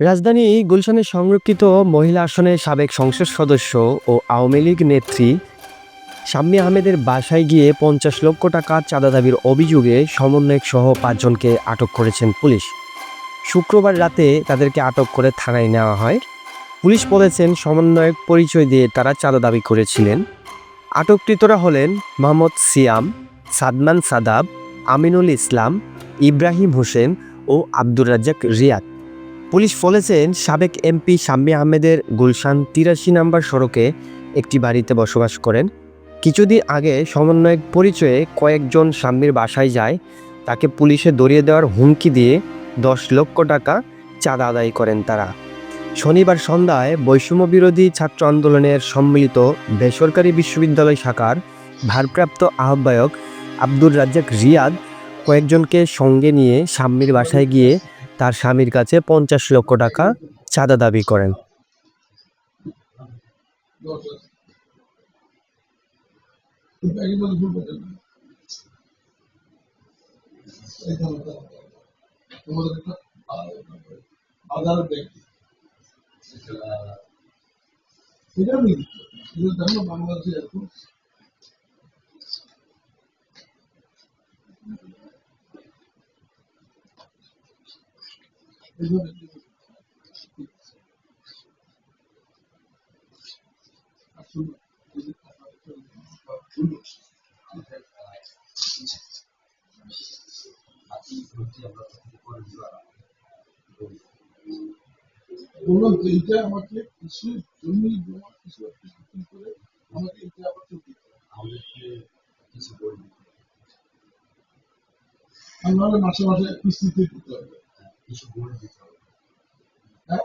রাজধানী গুলশানের সংরক্ষিত মহিলা আসনের সাবেক সংসদ সদস্য ও আওয়ামী লীগ নেত্রী শাম্মী আহমেদের বাসায় গিয়ে পঞ্চাশ লক্ষ টাকা চাঁদা দাবির অভিযোগে সমন্বয়ক সহ পাঁচজনকে আটক করেছেন পুলিশ। শুক্রবার রাতে তাদেরকে আটক করে থানায় নেওয়া হয়। পুলিশ বলেছেন, সমন্বয়ক পরিচয় দিয়ে তারা চাঁদা দাবি করেছিলেন। আটককৃতরা হলেন মোহাম্মদ সিয়াম, সাদমান সাদাব, আমিনুল ইসলাম, ইব্রাহিম হোসেন ও আব্দুর রাজ্জাক রিয়াদ। পুলিশ বলেছেন, সাবেক এমপি শাম্মী আহমেদের গুলশান তিরাশি নম্বর সড়কে একটি বাড়িতে বসবাস করেন। কিছুদিন আগে সমন্বয়ক পরিচয়ে কয়েকজন শাম্মীর বাসায় যায়। তাকে পুলিশে দরিয়ে দেওয়ার হুমকি দিয়ে দশ লক্ষ টাকা চাঁদা আদায় করেন তারা। শনিবার সন্ধ্যায় বৈষম্য বিরোধী ছাত্র আন্দোলনের সম্মিলিত বেসরকারি বিশ্ববিদ্যালয় শাখার ভারপ্রাপ্ত আহ্বায়ক আব্দুর রাজ্জাক রিয়াদ কয়েকজনকে সঙ্গে নিয়ে শাম্মীর বাসায় গিয়ে তার স্বামীর কাছে পঞ্চাশ লক্ষ টাকা চাঁদা দাবি করেন। বাংলাদেশে যে এইটা আমাকে কিছু জমি জমা কিছু একটা বিক্রি করে আমাকে এটা আবার তো আমাদেরকে কিছু বলবি আর নাহলে মাসে মাসে কিস্তিতে দিতে হবে। কিছু বলে দিতে হবে হ্যাঁ